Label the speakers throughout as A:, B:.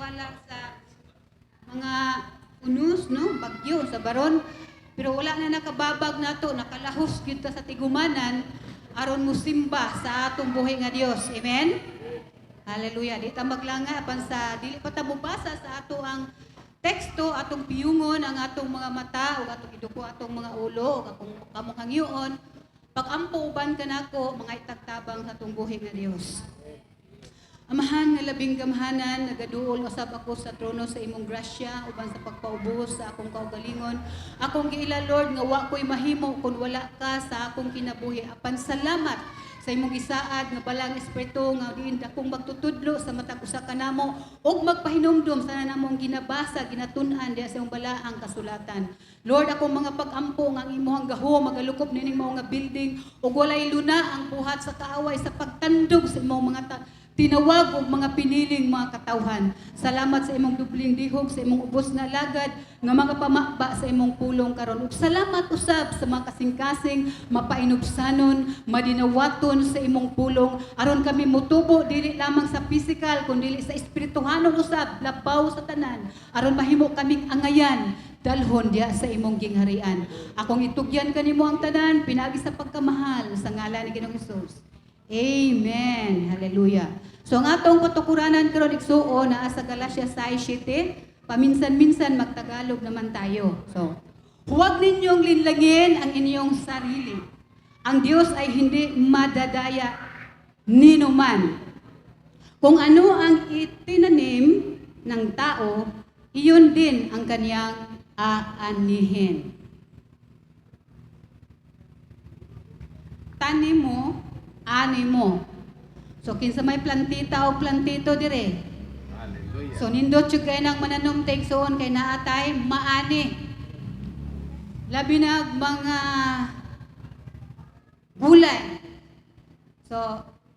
A: tiwala sa mga unos, no? Bagyo sa baron. Pero wala na nakababag nato, nakalahos gyud sa tigumanan aron musimba sa atong buhi nga Dios. Amen. Hallelujah. Di ta maglanga apan sa dili pa ta mubasa sa ato ang teksto atong piyungon ang atong mga mata o atong iduko atong mga ulo o akong kamong hangyoon pag-ampo uban kanako mga itagtabang sa atong buhi nga Dios. Amahan nga labing gamhanan, nagaduol usab ako sa trono sa imong grasya, uban sa pagpaubos sa akong kaugalingon. Akong giila Lord nga wa ko'y mahimo kung wala ka sa akong kinabuhi. Apan salamat sa imong gisaad nga balang espiritu nga diin akong magtutudlo sa matag usa ka namo ug magpahinumdum sa namong ginabasa ginatun-an diha sa imong balaang kasulatan. Lord akong mga pag-ampo nga imong gaho magalukop nining mga building ug walay luna ang buhat sa kaaway sa pagtandog sa imong mga tinawag og mga piniling mga katawhan. Salamat sa imong dubling dihog, sa imong ubos na lagad, nga mga pamakba sa imong pulong karon. Ug salamat usab sa mga kasing-kasing mapainubsanon, madinawaton sa imong pulong aron kami mutubo dili lamang sa physical kundi sa espirituhanon usab, labaw sa tanan aron mahimo kaming angayan dalhon diya sa imong gingharian. Akong itugyan kanimo ang tanan pinagi sa pagkamahal sa ngalan ni Ginoong Hesus. Amen. Hallelujah. So ang atong katukuranan karon igsuo naa sa Galatia 6:7, paminsan-minsan magtagalog naman tayo. So, huwag ninyong linlangin ang inyong sarili. Ang Diyos ay hindi madadaya nino man. Kung ano ang itinanim ng tao, iyon din ang kaniyang aanihin. Tanim mo, ani mo. So kinsa may plantita o plantito dire.
B: Hallelujah.
A: So nindot yung kay nang mananom take soon kay naatay maani. Labi na mga gulay. So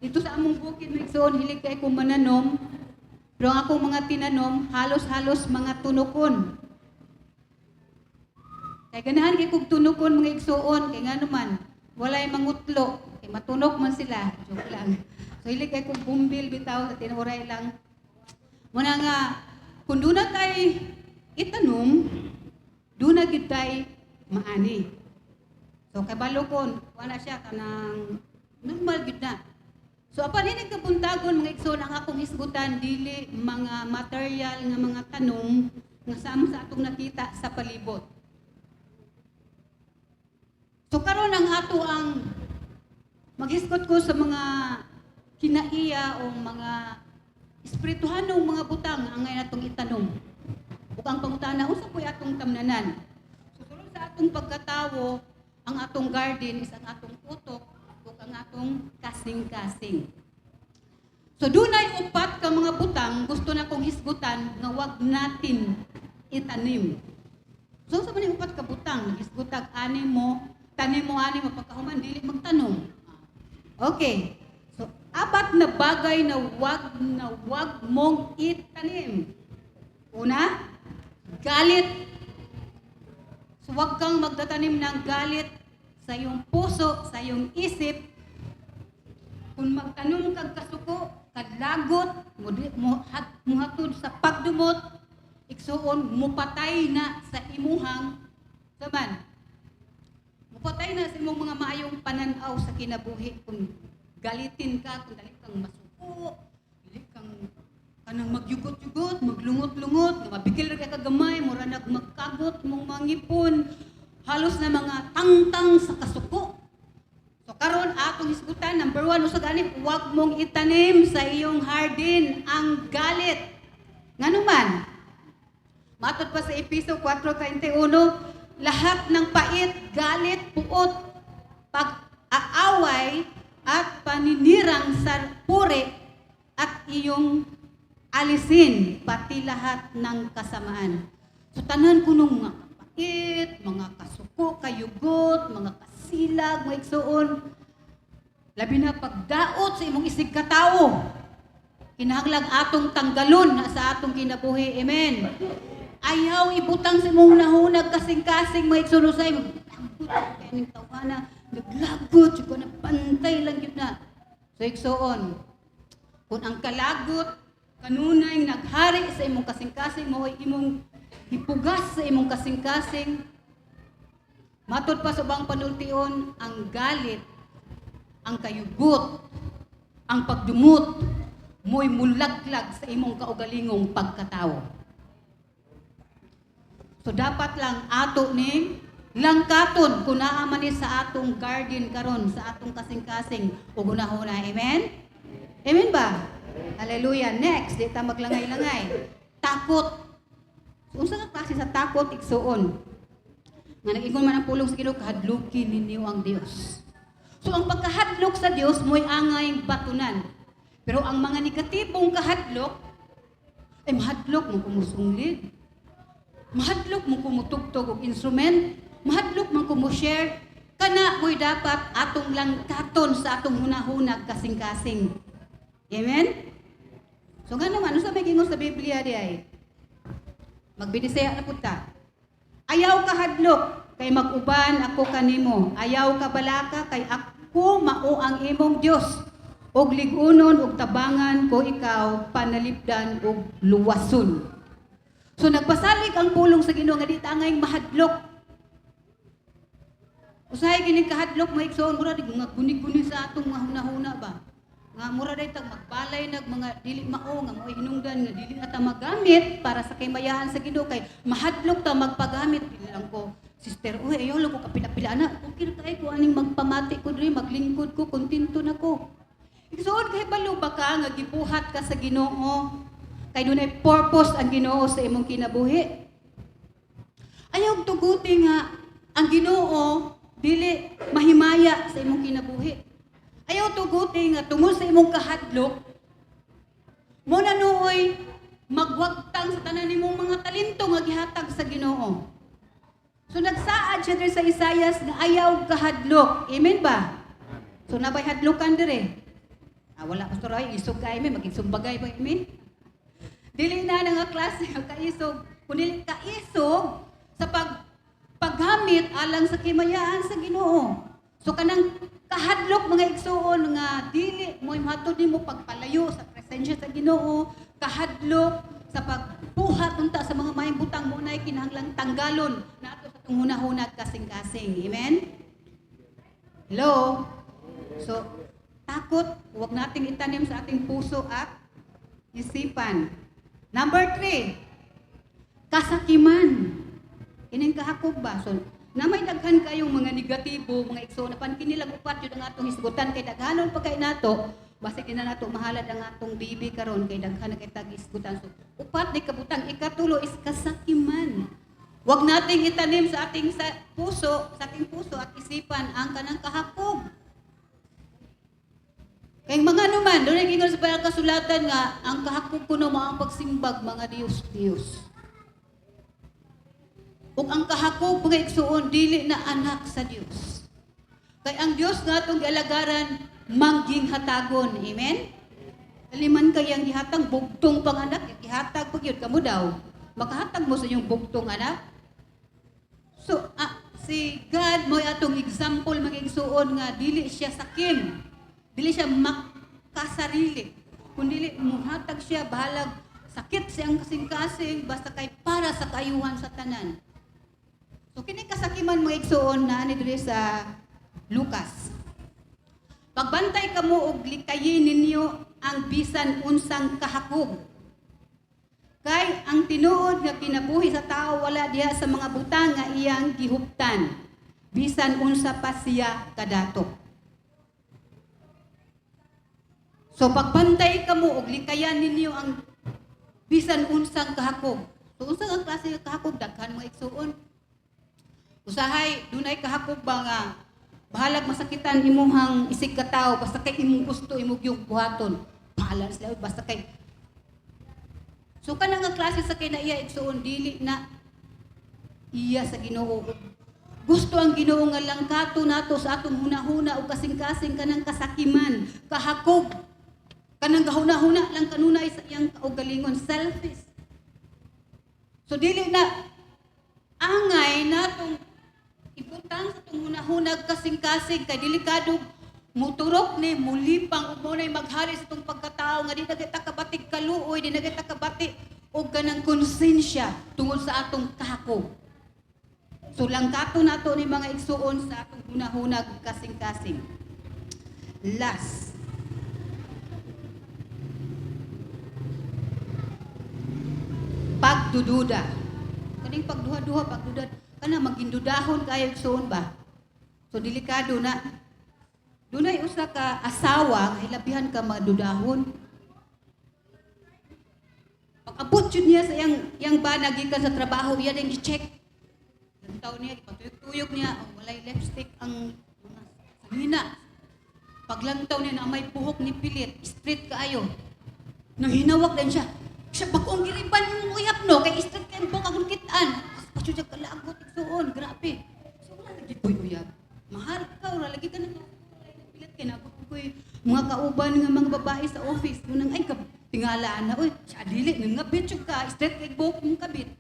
A: dito sa among bukid may soon hilig kay kung mananom. Pero ang akong mga tinanom halos-halos mga tunukon. Kay ganahan kay kog tunukon mga igsuon kay nga naman walay mangutlo kay matunok man sila. Joke lang. So hilig kay kog bumbil bitaw sa tinuray lang. Muna nga, kung doon na tay itanom, doon na gid tay maani. So kabalo kon, wala siya kanang normal gid na. So apan ini kabuntagon mga igsoon ang akong isgutan dili mga material nga mga tanong nga sama sa atong nakita sa palibot. So karon ang ato ang maghisgot ko sa mga kinaiya o mga espirituhanong mga butang ang ngayon atong itanong. Ug ang pangutana usa ko'y atong tamnanan. So sulod sa atong pagkatawo, ang atong garden is ang atong utok ug ang atong kasing-kasing. So dunay upat ka mga butang gusto na kong hisgutan nga wag natin itanim. So sa man upat ka butang, hisgutag ani mo, tanim mo ani mo pagkahuman dili magtanong. Okay. Apat na bagay na wag na wag mong itanim. Una, galit. So, wag kang magtatanim ng galit sa iyong puso, sa iyong isip. Kung magtanong kag kasuko, kadlagot, muhatod sa pagdumot, iksuon mupatay na sa imuhang saman. Mupatay na sa imong mga maayong pananaw sa kinabuhi kung galitin ka, kung dali kang masuko, dili kang kanang magyugot-yugot, maglungot-lungot, mabigil ra kay kagamay, mura nag magkagot mong mangipon, halos na mga tangtang sa kasuko. So karon atong hisgutan, number one, usa gani, huwag mong itanim sa iyong hardin ang galit. Ngano man, matod pa sa Episo 4.31, lahat ng pait, galit, puot, pag-aaway, at paninirang sa puri at iyong alisin pati lahat ng kasamaan. So tanan ko nung mga kapait, mga kasuko, kayugot, mga kasilag, mga igsuon. Labi na pagdaot sa imong isig katao. Kinahanglang atong tanggalon na sa atong kinabuhi. Amen. Ayaw ibutang sa imong nahunag kasing-kasing mga igsunosay. Maglagot kaya ng tawana. Naglagot. Yung na pantay lang yun na. So igsuon. Kung ang kalagot, kanunay naghari sa imong kasing-kasing mo imong hipugas sa imong kasing-kasing matod pa sa bang panultion ang galit ang kayugot ang pagdumot mo'y mulaglag sa imong kaugalingong pagkatao so dapat lang ato ni langkaton kung naa man ni sa atong garden karon sa atong kasing-kasing. Ug unahuna amen? Amen ba? Hallelujah. Next di ta maglangay-langay. Takot. Unsa ka klase sa takot igsuon nga nag-ingon man ang pulong sa Ginoo kahadlukin ninyo ang Dios so ang pagkahadlok sa Dios mo'y angay batunan. Pero ang mga negatibong kahadlok ay mahadlok mo kumusunglig mahadlok mo kumutugtog og instrument, mahadlok man kumu-share, kana mo'y dapat atong lang katon sa atong hunahunag kasing-kasing. Amen? So nga naman, ano sa may gingon sa Biblia di ay? Magbidisaya na punta. Ayaw ka hadlok, kay mag-uban ako kanimo. Ayaw ka balaka, kay ako mao ang imong Dios. Og ligunon og tabangan ko ikaw panalipdan og luwason. So nagpasalig ang pulong sa Ginoo nga di ta ngay mahadlok. Usahay kini kahadlok mo igsoon mura di mga guni-guni sa atong mga hunahuna ba. Nga mura day tag magbalay nag mga dili mao nga mo hinungdan nga dili na ta magamit para sa kaymayahan sa Ginoo kay mahadlok ta magpagamit dili lang ko. Sister, uy, ayaw lang ko kapila-pila na. Okay kay ko aning magpamati ko diri, maglingkod ko, kontento na ko. Igsoon kay balo ba ka nga gibuhat ka sa Ginoo? Kay dunay purpose ang Ginoo sa imong kinabuhi. Ayaw tuguti nga ang Ginoo dili mahimaya sa imong kinabuhi. Ayaw tuguti nga tungod sa imong kahadlok mo na nooy magwagtang sa tanan nimong mga talento nga gihatag sa Ginoo. So nagsaad siya diri sa Isayas nga ayaw kahadlok. Amen ba? So nabay hadlokan dire. Ah, wala pastor ay isog kay mi magigsumbagay ba amen? Dili na nga klase ang kaisog. Kung dili kaisog sa pag paggamit alang sa kimayaan sa Ginoo. So kanang kahadlok mga igsuon nga dili mo hatod nimo pagpalayo sa presensya sa Ginoo, kahadlok sa pagbuhat unta sa mga mayang butang mo na kinahanglang tanggalon nato sa itong hunahunag kasing-kasing. Amen? Hello? So, takot, huwag nating itanim sa ating puso at isipan. Number three, kasakiman. Kining kahakog ba? So, na may daghan kayong mga negatibo, mga ikso, na pan kinilang upat yun ang atong hisgutan, kay daghanon pa kay nato, basta kina nato mahalad ang atong bibi karon kay daghan na kay tag hisgutan. So, upat ni kabutang ikatulo is kasakiman. Huwag nating itanim sa ating sa puso, sa ating puso at isipan ang kanang kahakog. Kay mga naman, doon ay gingon sa kasulatan nga, ang kahakog kuno mo ang pagsimbag mga Diyos, Diyos. Ug ang kahakog mga igsuon, dili na anak sa Diyos. Kay ang Diyos nga itong gialagaran, mangging hatagon. Amen? Kaliman kayang gihatag, bugtong pang anak, gihatag pag yun, kamo daw. Makahatag mo sa iyong bugtong anak. So, ah, si God mo atong example mga igsuon nga dili siya sakim. Dili siya makasarili. Kung dili muhatag siya bahalag sakit siyang kasing-kasing basta kay para sa kaayuhan sa tanan. So kini kasakiman mo igsuon na ani diri sa Lucas. Pagbantay kamo og likayin ninyo ang bisan unsang kahakog. Kay ang tinuod nga kinabuhi sa tao wala diha sa mga butang nga iyang gihuptan. Bisan unsa pa siya kadato. So pagbantay kamo og likayan ninyo ang bisan unsang kahakog. So unsa ang klase kahakog daghan mga igsuon? Usahay dunay kahakog ba nga bahalag masakitan imuhang isig ka basta kay imong gusto imong yung buhaton. Bahala sila basta kay So kana nga klase sa kay na iya igsuon dili na iya sa Ginoo gusto ang Ginoo nga langkato nato sa atong hunahuna o kasing-kasing kanang kasakiman, kahakog, kanang gahuna-huna lang kanunay sa iyang kaugalingon, selfish. So dili na angay natong hunahunag kasing-kasing kay delikado muturok ni mulipang ug nay maghari sa itong pagkatao nga di na kita kabatig kaluoy di na kita kabati og kanang konsensya tungod sa atong kako. So langkato nato ni mga igsuon sa atong hunahunag kasing-kasing. Last. Pagdududa. Kaning pagduha-duha pagduda. Kana magindudahon kayo igsuon ba so delikado na Dunay usa ka asawa nga hilabihan ka madudahon. Pag abot yun niya sa yang yang bana gikan sa trabaho, iya ding i-check. Ang taon niya, ipatuyok-tuyok niya, oh, walay lipstick ang sangina. Paglantaw niya na may buhok ni pilit, straight kaayo. Nang hinawak din siya, siya bagong giriban mo uyap no, kay straight kay buhok akong kitaan. Pas siya kalagot, igsuon, grabe. So wala lagi ko'y uyap. Mahal ka, wala lagi ka na pilit kay na ko mga kauban nga mga babae sa office nung ay ka tingalaan na oy sa dili nga yung ka straight kay buhok mong kabit.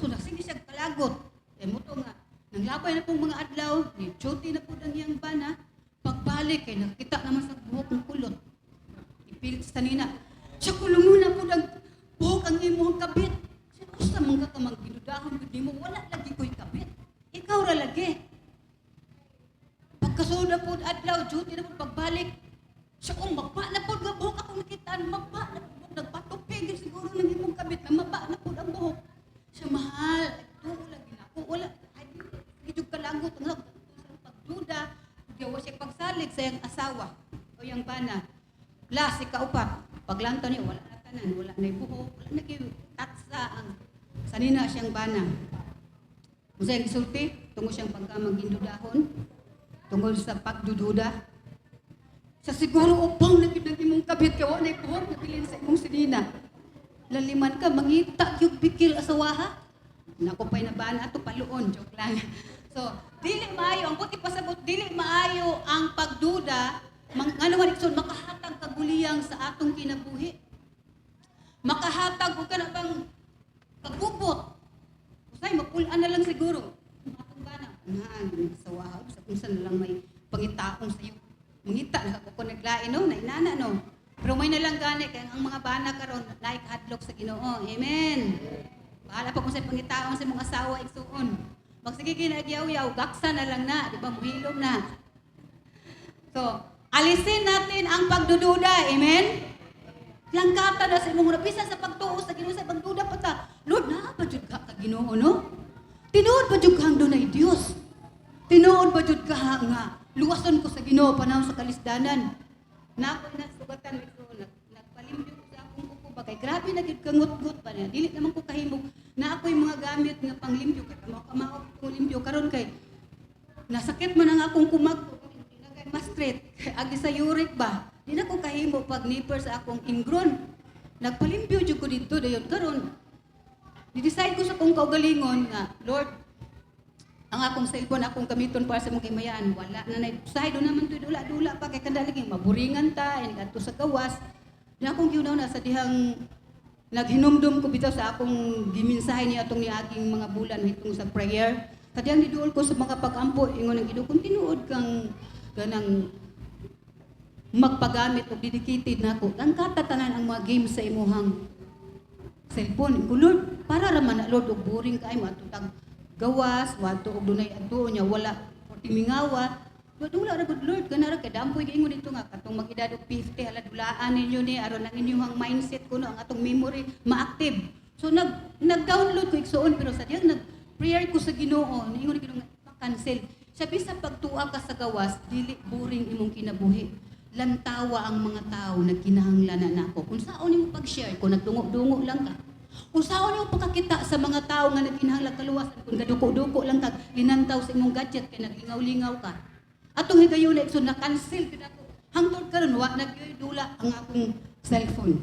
A: So nagsige siya kalagot. Eh mo nga nang labay na pong mga adlaw ni duty na po ang iyang bana pagbalik kay nakita naman sa buhok ng kulot. Ipilit sa nina siya kulungon na po ang buhok ang imong kabit. Siya usa man ka ka magginudahon gud nimo wala lagi ko'y kabit. Ikaw ra lagi Pagkasuda po adlaw, duty na po pagbalik. Siya kung maba na po nga buhok ako nakita, maba na po, nagpatupig siguro ng imong kabit na maba na po ang buhok. Siya mahal, tuo lagi na ay, medyo kalagot, ang pagduda, gawa siya pagsalig sa iyang asawa o iyang bana. Last, ikaupat, paglantaw niya, wala na tanan, wala na buhok, wala na tatsa ang sanina siyang bana. Kung sa'yang gisulti, tungo siyang pagkamagindudahon, tungkol sa pagdududa. Sa siguro upang na ng imong kabit ka, wala buhok na bilin sa imong sinina. Laliman ka, mangita yung bikil asawaha. Naku pa'y nabaan ato paluon, joke lang. So, dili maayo, ang puti pasabot, dili maayo ang pagduda, mang, ano man ikson, makahatag kaguliyang sa atong kinabuhi. Makahatag, huwag ka na bang kagubot. Usay, mapulaan na lang siguro. Bana, nga, nagsawaha, sa kung saan lang may pangitaong sa'yo. Mangita, nakako naglain, no? Nainana, no? Pero may nalang gani, kaya ang mga bana karon naikahadlok sa ginoo. Amen. Bahala pa kung sa pangitaong sa mga asawa, igsuon. Magsige ginagyaw-yaw, gaksa na lang na, di ba? Muhilom na. So, alisin natin ang pagdududa. Amen? Langkata na sa imong rapisa sa pagtuo sa Ginoo sa pagduda pa ta. Lord, na ba jud ka ka Ginoo no? Tinuod ba jud ka ang dunay Dios? Tinuod ba jud ka nga luwason ko sa Ginoo panahon sa kalisdanan? Na ako na sugatan nag nagpalimpyo ko sa akong kuko ba kay grabe na gid kangut-gut pa niya. Dili naman ko kahimog na ako'y mga gamit nga panglimpyo kay mao kamao ko limpyo karon kay nasakit man ang akong kumag mas straight. Agi sa uric ba? Di na ko kahimo pag nipper sa akong ingron. Nagpalimpyo jud ko dito dayon karon. Di-decide ko sa akong kaugalingon nga, Lord, ang akong cellphone akong gamiton para sa mga kimayaan, wala na na side do naman to dula-dula pa kay kada lagi maburingan ta ini kadto sa gawas. Di akong giunaw na sa dihang naghinumdum ko bitaw sa akong giminsahe niya atong niaging mga bulan hitong sa prayer. Kadiyang giduol ko sa mga pag-ampo ingon ang kung tinuod kang ganang magpagamit og dedicated nako. Ang katatanan ang mga games sa imuhang cellphone. Ko Lord, para ra man Lord og boring kay matutag gawas, wato og dunay adto nya wala timingawa. Lord, wala ra gud Lord, kana ra kay dampoy giingon dito nga katong mag-edad og 50 hala dulaan ninyo ni aron ang inyong mindset kuno ang atong memory ma-active. So nag nag-download ko igsuon pero sa diyang nag prayer ko sa Ginoo, niingon Ginoo nga cancel. Sabi sa pagtuwa ka sa gawas, dili boring imong kinabuhi. Lantawa ang mga tao na kinahanglanan nako. Kung saon nimo pag-share, kung nagdungo-dungo lang ka, kung saon nimo pagkakita sa mga tao nga nagkinahanglan kaluwasan, kung gaduko-duko lang ka, linantaw sa imong gadget kay naglingaw-lingaw ka. Atong higayon na so na-cancel gid ako. Hangtod karon wa nagyoy-dula ang akong cellphone.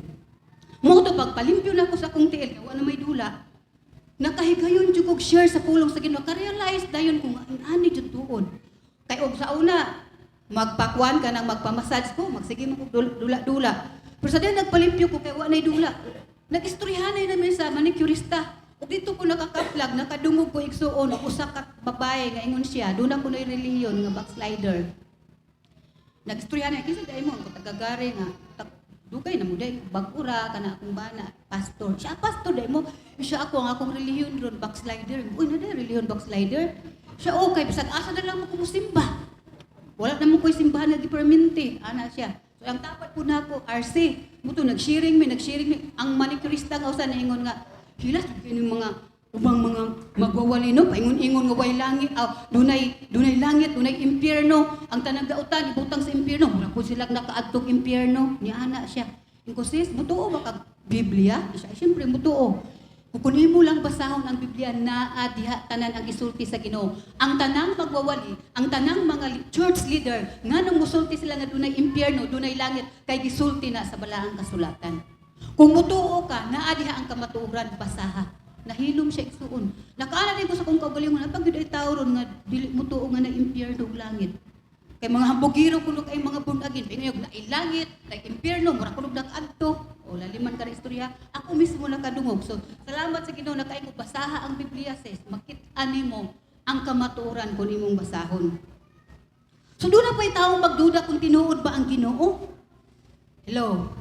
A: Mo pagpalimpyo na ko sa akong tiil, wa na may dula, nakahigayon jud kog share sa pulong sa Ginoo ka-realize dayon kung ani jud tuod kay og sa una magpakwan ka nang magpamassage ko magsige mo dula-dula pero sa diyan nagpalimpyo ko kay wa nay dula nagistoryahanay namin sa manicurista ug dito ko nakakaplag nakadungog ko igsuon og usa ka babae nga ingon siya doon ako nay relihiyon nga backslider Nagistorya na kinsa dai mo ko tagagari nga dugay na mo dai bagura kana akong bana pastor. Siya pastor dai mo. Siya ako ang akong relihiyon ron backslider. Uy na dai relihiyon backslider. Siya okay bisag asa na lang mo ko musimba. Wala naman ko'y simbahan na giperminti. Ana siya. So, ang tapat po na ako, RC. Muto, nag-sharing mi, nag-sharing mi. Ang manicurista nga usan ingon nga, hilas, yung mga ubang mga magwawali no, paingon-ingon nga way langit, ah, dunay, dunay langit, dunay impyerno. Ang tanang gautan, ibutang sa impyerno. Mura po sila nakaadtog impyerno. Ni ana siya. Yung sis, mutuo ba kag Biblia? Siya, siyempre, mutuo. Kung mo lang basahon ang Biblia na diha tanan ang isulti sa Ginoo. Ang tanang magwawali, ang tanang mga church leader nga nang musulti sila nga dunay impyerno, dunay langit kay gisulti na sa balaang kasulatan. Kung mutuo ka, naa diha ang kamatuoran basaha. Nahilom siya igsuon. Nakaana din ko sa kong kaugalingon, pag yun ay tao ron nga dili mutuo nga na impyerno langit. Kay mga hambugiro kuno kay mga bundagin, ingayog na ilangit, na impyerno, mura kuno dak adto. Laliman ka istorya, ako mismo nakadungog. So, salamat sa Ginoo na kay basaha ang Biblia sis, makit-an nimo ang kamatuoran kun imong basahon. So doon na pa'y taong magduda kung tinuod ba ang Ginoo? Hello?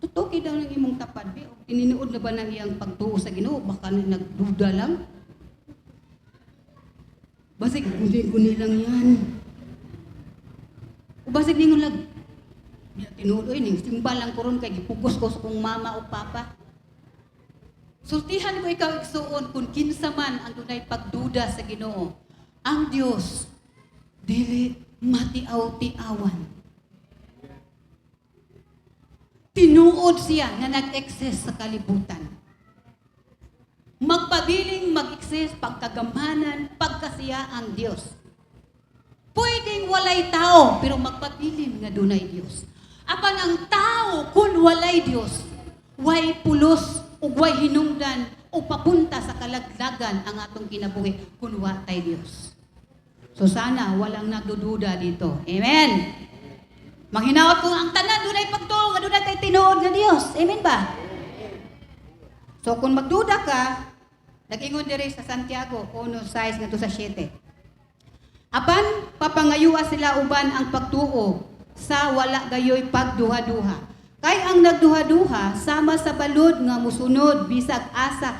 A: Tutuki daw ng imong tapad, be. O Tininuod na ba ng iyang pagtuo sa Ginoo? Baka na nagduda lang. Basig, guni-guni lang yan. O basig ningon lang, Di tinuod oy ning simba lang ko ron kay gipugos ko sa kong mama o papa. Sultihan ko ikaw igsuon kung kinsa man ang dunay pagduda sa Ginoo. Ang Dios dili matiaw-tiawan. Tinuod siya nga nag-exist sa kalibutan. Magpabiling mag-exist pagkagamanan, pagkasiya ang Diyos. Pwedeng walay tao, pero magpabilin nga dunay Diyos. Apan ang tao, kung walay Diyos, way pulos, ug way hinungdan, o papunta sa kalaglagan ang atong kinabuhi, kung watay Diyos. So sana walang nagdududa dito. Amen? Manghinaot ko ang tanan, dunay pagtuo, nga dunay kay tinuod nga Diyos. Amen ba? So kung magduda ka, nag-ingon diri sa Santiago 1:6 ngadto sa 7. Apan papangayua sila uban ang pagtuo sa wala gayoy pagduha-duha. Kay ang nagduha-duha sama sa balod nga musunod bisag asa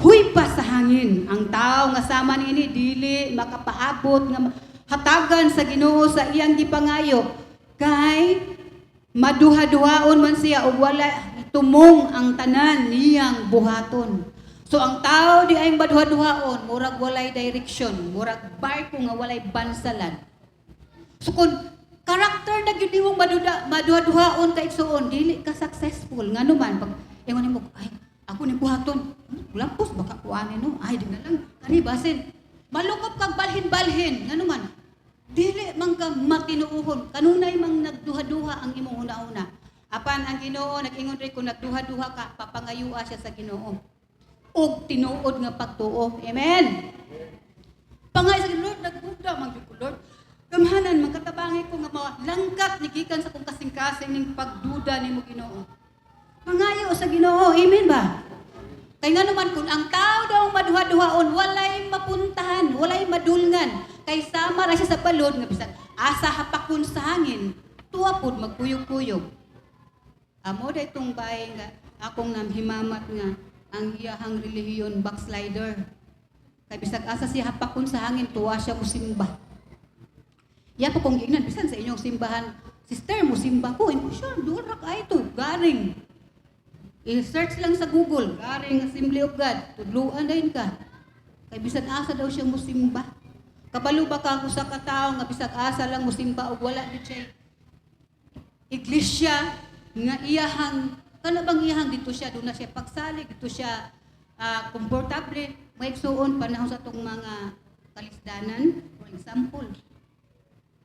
A: huy pa sa hangin. Ang tao nga sama niini dili makapaabot nga hatagan sa Ginoo sa iyang gipangayo. Kay maduha-duhaon man siya ug wala tumong ang tanan niyang buhaton. So ang tao di ay maduha-duhaon, murag walay direction, murag barko nga walay bansalan. So kung karakter na gyud imong maduda maduha-duhaon kay igsuon, dili ka successful ngano man pag ingon nimo ay ako ni buhaton, lampos baka kuanin no, ay di na lang kani basin. Malukop kag balhin-balhin ngano man. Dili man ka matinuuhon, kanunay mang nagduha-duha ang imong una-una. Apan ang Ginoo nag-ingon rin kung nagduha-duha ka, papangayua siya sa Ginoo. Og tinuod nga pagtuo. Amen. Pangay sa Lord, nagbuda man Lord. Gamhanan magkatabangi ko nga mga langkat ni gikan sa kong kasing-kasing ning pagduda nimo Ginoo. Pangayo sa Ginoo. Amen ba? Kay nga naman kung ang tao daw maduha-duhaon, walay mapuntahan, walay madulngan. Kay sama ra siya sa balod nga bisan asa hapakon sa hangin, tuwa pod magkuyog-kuyog. Amo da itong bahay nga akong namhimamat nga ang iyahang relihiyon backslider. Kay bisag asa siya hapakon sa hangin, tuwa siya mo simba. Ya po kong gignan, bisan sa inyong simbahan, sister mo simba ko, imo sure, dura ka ito, garing. I-search lang sa Google, garing Assembly of God, tudluan din ka. Kay bisan asa daw siya musimba. Kabalo ba ka sa katao nga bisag asa lang musimba o wala di siya iglesia nga iyahang kana bang iyahang dito siya doon na siya pagsalig dito siya ah, komportable may igsuon panahon sa tong mga kalisdanan for example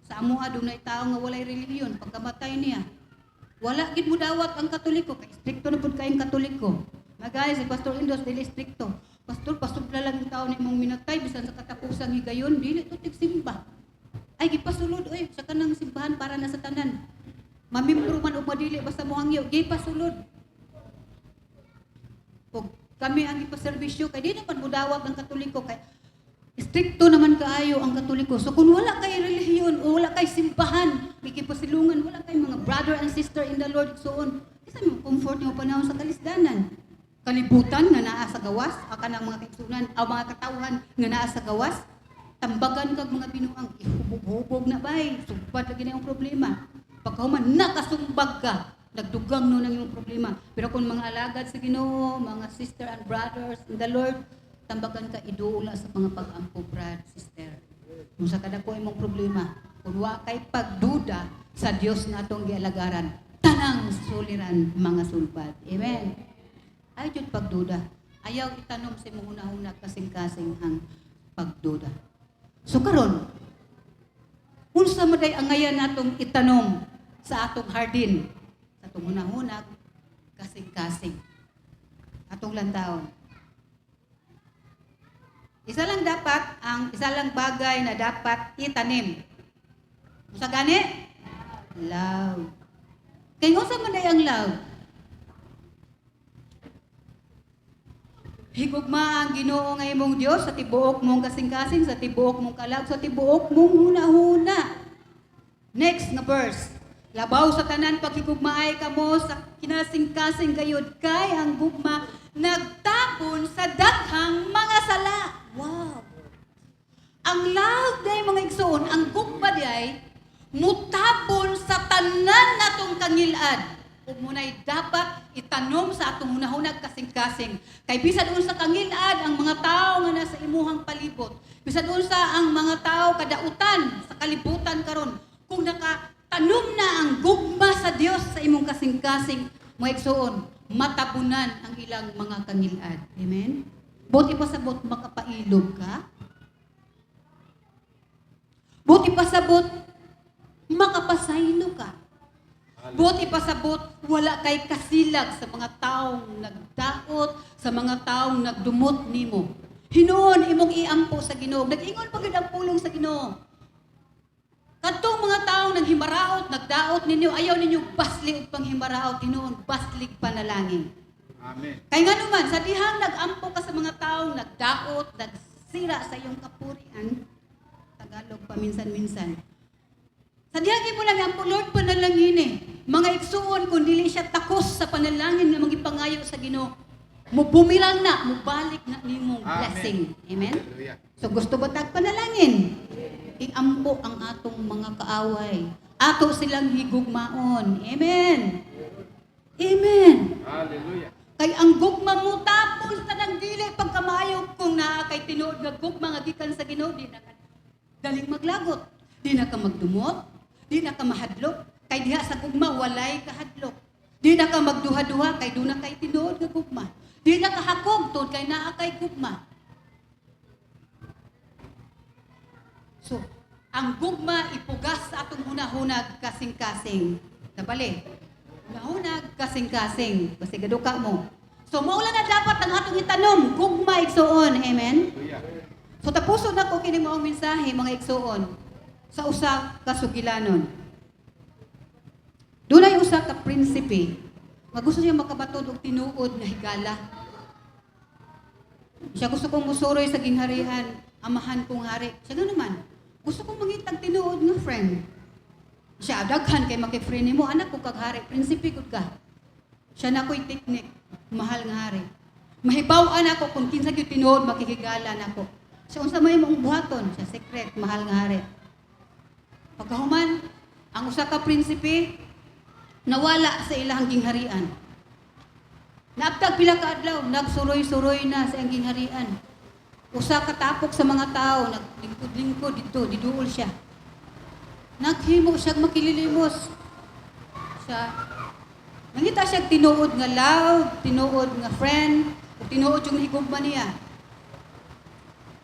A: sa amo adunay tao nga walay relihiyon pagkamatay niya. Wala gid mo dawat ang katoliko kay stricto na pud kayong katoliko. Magay si pastor Indos dili stricto pastor pastor lang yung tao ni mong minatay bisan sa katapusang higayon dili to tigsimba. Ay gipasulod oy sa kanang simbahan para na sa tanan. Mamembro man og madili basta mo hangyo gipasulod. Kung kami ang ipaserbisyo kay di naman mo dawat ang katoliko kay Stricto naman kaayo ang Katoliko. So kung wala kay relihiyon o wala kay simbahan, may kipasilungan, wala kay mga brother and sister in the Lord, so on. Isa mo comfort mo panahon sa kalisdanan. Kalibutan nga naa sa gawas, aka ng mga kaigsunan, ang mga katawhan nga naa sa gawas, tambagan kag mga binuang, ihubog-hubog na bay, sumpad lagi na yung problema. Pagkahuman, nakasumbag ka, nagdugang no ng yung problema. Pero kung mga alagad sa Ginoo, mga sister and brothers in the Lord, tambagan ka iduula sa mga pag-ampo, brad, sister. Kung sa kada ko imong problema, kung wa kay pagduda sa Dios na atong gialagaran, tanang suliran mga sulbad. Amen. Ay jud pagduda. Ayaw itanom sa imong una-una kasing-kasing ang pagduda. So karon, unsa man day ang ngayon natong itanom sa atong hardin, sa atong hunahunag, kasing-kasing. Atong lantaon. Isa lang dapat, ang isa lang bagay na dapat itanim. Sa gani? Love. Kaya nga sa manay ang love? Higugma ang ginoo nga imong Diyos sa tibuok mong kasing-kasing, sa tibuok mong kalag, sa tibuok mong huna-huna. Next na verse. Labaw sa tanan paghigugmaay kamo sa kinasing-kasing gayud kay ang gugma nagtapon sa daghang mga sala. Wow. Ang love day mga igsoon, ang day mutapon sa tanan natong kangilad. Ug munay dapat itanom sa atong hunahunag kasing-kasing. Kay bisan unsa kangilad ang mga tao nga nasa imuhang palibot. Bisan unsa ang mga tao kadautan sa kalibutan karon. Kung nakatanom na ang gugma sa Dios sa imong kasing-kasing, mga igsoon, matabunan ang ilang mga kangilad. Amen? Buti pa sabot makapailog ka. Buti pa sabot makapasaylo ka. Buti pa sabot, wala kay kasilag sa mga taong nagdaot, sa mga taong nagdumot nimo. Hinoon imong iampo sa Ginoo. Nag-ingon pa gyud ang pulong sa Ginoo. Kadtong mga taong naghimaraot, nagdaot ninyo, ayaw ninyo basli og panghimaraot, hinoon baslig panalangin.
B: Amen.
A: Kay nga naman, sa dihang nag-ampo ka sa mga taong nagdaot, nagsira sa iyong kapurian, Tagalog paminsan-minsan. Sa dihang mo lang ampo, Lord, panalangin eh. Mga igsuon, kung dili siya takos sa panalangin nga magipangayo sa Ginoo, mo bumirang na, mo balik na nimong
B: Amen.
A: blessing. Amen?
B: Hallelujah.
A: So gusto ba tag panalangin? Iampo ang atong mga kaaway. Ato silang higugmaon. Amen. Amen.
B: Hallelujah.
A: Kay ang gugma mo tapos na nang dili pagkamayo kung naa kay tinuod nga gugma nga gikan sa Ginoo di na ka daling maglagot. Di na ka magdumot, di na ka mahadlok, kay diha sa gugma walay kahadlok. Di na ka magduha-duha kay do na kay tinuod nga gugma. Di na ka hakog tod kay naa kay gugma. So, ang gugma ipugas sa atong hunahunag kasing-kasing. Nabali. Hunahunag kasing-kasing. Kasi gaduka mo. So, maula na dapat ang atong itanom. Gugma igsoon. Amen?
B: Hallelujah.
A: So, tapuso na ko kini mo ang mensahe, mga igsoon. Sa usa ka sugilanon. Dunay usa ka prinsipe. Nga gusto siya makabatod og tinuod nga higala. Siya gusto kong musuroy sa gingharian, amahan kong hari. Siya nga naman, gusto kong mangitag tinuod nga friend. Siya daghan kay makifriend nimo anak ko kag hari, prinsipe gud ka. Siya na ko'y teknik, mahal nga hari. Mahibaw-an ako kung kinsa gyud tinuod makikigala nako. Siya unsa may mong buhaton, siya secret, mahal nga hari. Pagkahuman, ang usa ka prinsipe nawala sa ilang gingharian. Naagtag pila ka adlaw, nagsuroy-suroy na sa iyang gingharian. Usa ka tapok sa mga tao, naglingkod-lingkod dito, diduol siya. Naghimo siya makililimos. Siya, nangita siya tinuod nga love, tinuod nga friend, tinuod yung higugma niya.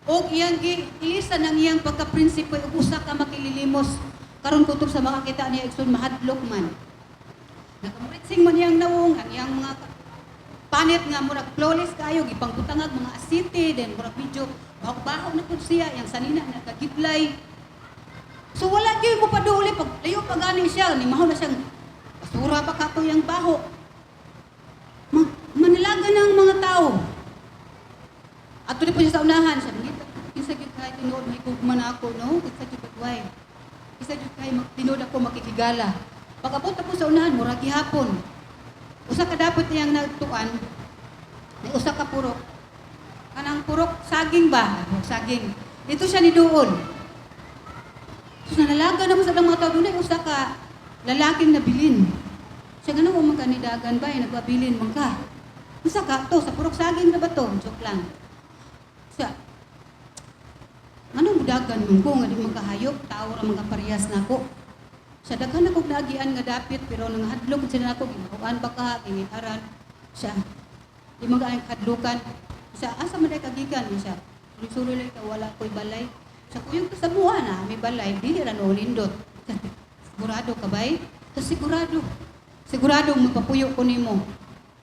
A: O iyang ilisa ng iyang pagka-prinsipo, usa ka makililimos. Karon kutob sa makakita niya, iksun mahadlok man. Nakamritsing man iyang nawong, ang iyang mga panit nga murag flawless kayo gipangbutangag mga asite then murag medyo bahog-bahog na pud siya yang sanina nagagiblay so wala gyud mo paduli pag layo pa gani siya ni mahaw na siyang basura pa kato yang baho Ma manilaga ng mga tao at tuloy po siya sa unahan siya mangita kinsa gyud ka kay tinuod may gugma na ako, no? Isa jud way. Isa jud kay tinuod ako makikigala. Pagabot ako sa unahan, mura gihapon. Usa ka dapat iyang nagtuan, may usa ka purok. Kanang purok saging ba? Saging. Dito siya ni doon. So nalalaga naman sa mga tao doon, usa ka lalaking nabilin. Siya ganun kung magkanidagan ba, eh, nagpabilin man ka. Usa ka, to, sa purok saging na ba to? Joke lang. Siya, Anong mudagan mong ko nga di magkahayop, tao ra mga parehas na ako. Sa daghan ako nagian nga dapit pero nang hadlok sila nako ginahuan ba ka gingitaran siya. Di mga ang hadlukan. Siya asa man day kagikan siya. Sulo lang ka wala ko'y balay. Sa kuyong kasabuhan na may balay dili ra no lindot. Sigurado ka bay? Sa sigurado. Sigurado mapapuyo ko nimo.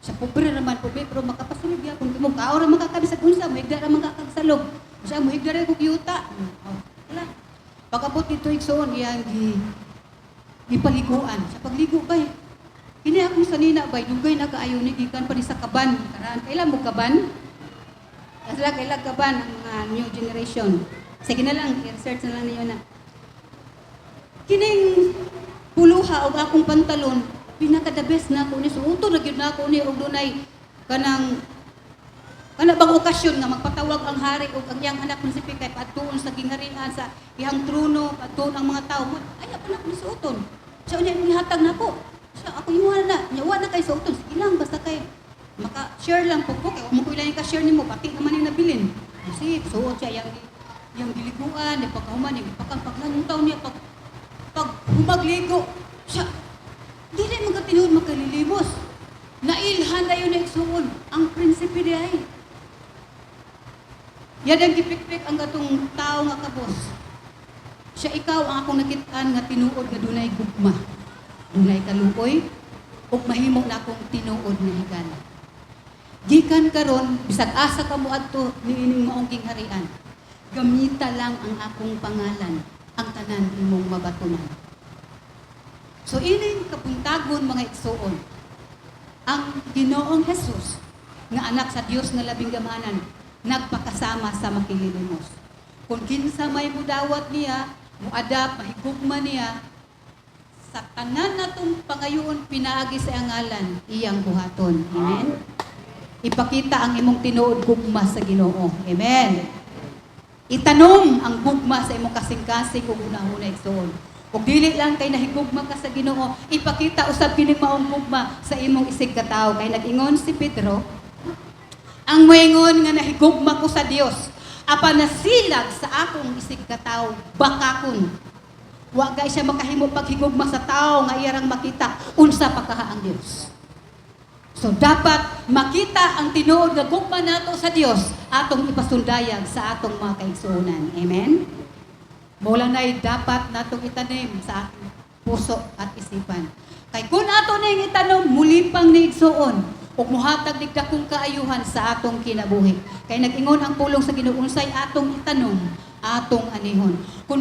A: Sa pobre naman pobre pero makapasulog ya kung mo kaor ra makakabi sa kunsa mo higda ra makakagsalog. Siya mo higda ra kog yuta. Wala. Pagabot dito igsoon iyang gi gipaliguan. Sa pagligo bay. Kini akong sanina bay dugay na kaayo ni gikan pa ni sa kaban. Karaan kailan mo kaban? Kasla kailan kaban ang mga new generation. Sige na lang, i-research na lang niyo na. Kining puluha og akong pantalon, pinaka the best na ako ni suuto na gyud na ako ni og dunay kanang kana bang okasyon nga magpatawag ang hari ug ang iyang anak ng si Pikay patuon sa gingharian sa iyang trono patuon ang mga tao? Mo ay pa na ko ni suuton siya unya imong hatag nako siya ako imuha na nya wa na kay suuton sige lang basta kay maka share lang po. Ko kay mo ko ilang ka share nimo pati naman yung nabilin. Kasi suot siya yang yang giliguan di pagkahuman ni pagkapaglan taon niya pag pag humagligo. Siya dili man ka tinuod makalilimos nailhan na yun na igsuon ang prinsipe di ay yan ang gipikpik ang gatong tao nga kabos. Siya ikaw ang akong nakitaan nga tinuod nga dunay gugma. Dunay kaluoy ug mahimo na akong tinuod nga higala. Gikan karon bisag asa ka mo adto niining maong gingharian. Gamita lang ang akong pangalan ang tanan imong mabatunan. So ining kapuntagon mga igsuon. Ang Ginoong Jesus nga anak sa Dios nga labing gamanan nagpakasama sa makililimos. Kung kinsa may mudawat niya, muadap, mahigugma niya, sa tanan natong pangayoon pinaagi sa angalan, iyang buhaton. Amen? Ipakita ang imong tinuod gugma sa Ginoo. Amen? Itanom ang gugma sa imong kasing-kasing ug una-una igsoon. Kung dili lang kay nahigugma ka sa Ginoo, ipakita usab kini maong gugma sa imong isig katawo. Kay nag-ingon si Pedro, ang moingon nga nahigugma ko sa Dios, apan nasilag sa akong isig katawo, bakakon. Wa kay siya makahimo paghigugma sa tao nga iyarang makita unsa pa ang Dios. So dapat makita ang tinuod nga gugma nato sa Dios atong ipasundayag sa atong mga kaigsuonan. Amen. Mula na dapat natong itanim sa ating puso at isipan. Kay kung ato na yung itanom, muli pang niigsuon ug muhatag dig dakong kaayuhan sa atong kinabuhi. Kay nag-ingon ang pulong sa Ginoo unsay atong itanom, atong anihon. Kung